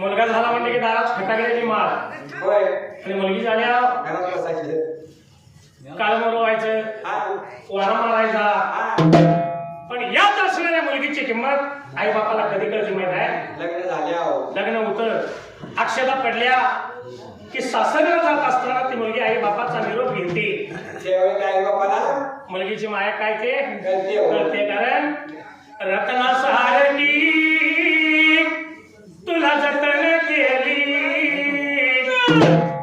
मुलगा झाला म्हणजे की दारात फटाकड्याची माळ. होय. आणि मुलगी झाल्या घरात बसायचं. व्हायचं हा. वारा मारायचा. पण याच असणाऱ्या मुलगीची किंमत आई बापाला कधी कळते माहीत आहे? लग्न झाले आहो. लग्न होतं. अक्षता पडल्या की सासरीला जात असताना ती मुलगी आई बापाचा निरोप घेते. त्यावेळी काय बापाला? मुलगीची माया काय ते? कळते हो. कळते कारण रत्ना सारखी Thank you.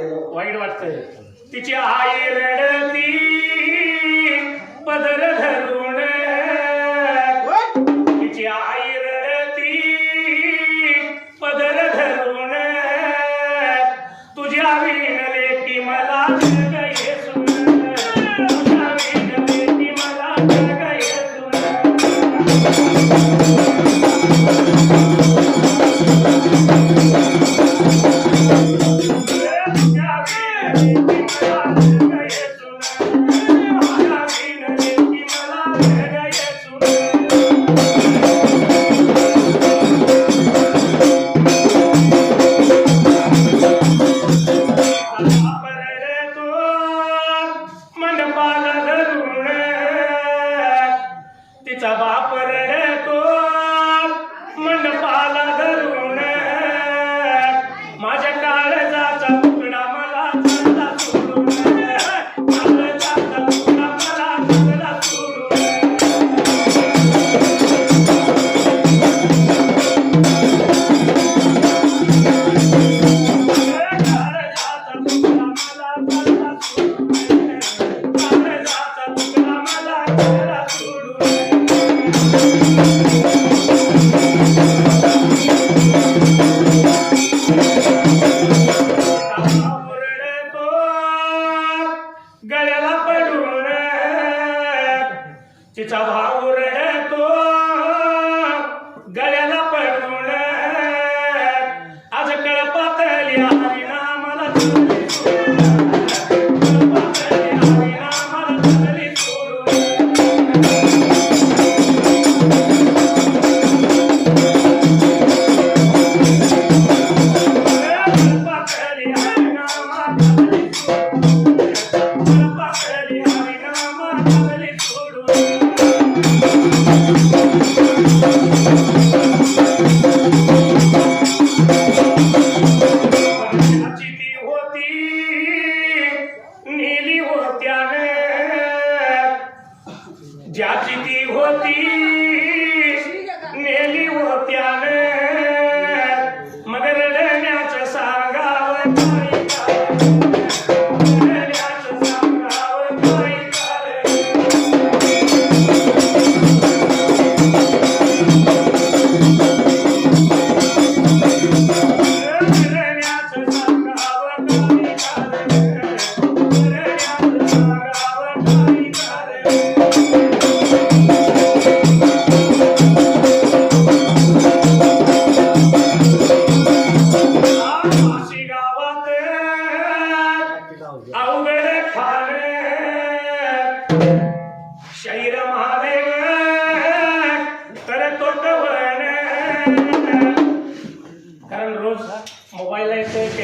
वाईट वाटते. वाईट वाटतंय. तिची आई रडती पदर धरून. तिची आई रडती पदर धरून. तुझ्या विणले की मला येसून तुझ्या विणले की मला जग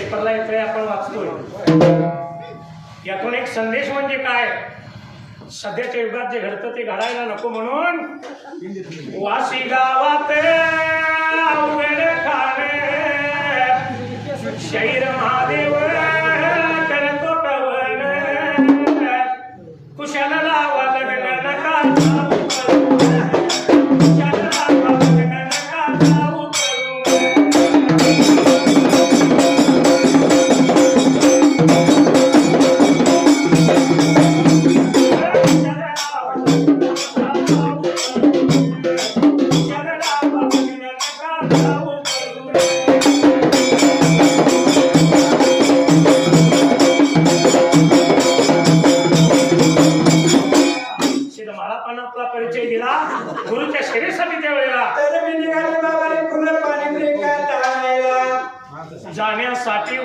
पेपरला येतोय आपण वाचतोय. यातून एक संदेश म्हणजे काय? सध्याच्या युगात जे घडतं ते घडायला नको म्हणून वाशी गावात शैर महादेव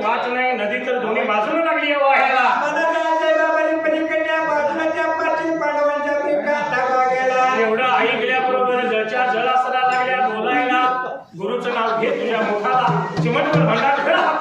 साठी नाही नदी तर दोन्ही बाजूने लागली आहे वाहायला. मला जायचंय बाबांनी एवढं ऐकल्याबरोबर जळच्या जळ असरा लागल्या बोलायला. गुरुचं नाव घे तुझ्या मुखाला. चिमटभर भंडार खेळा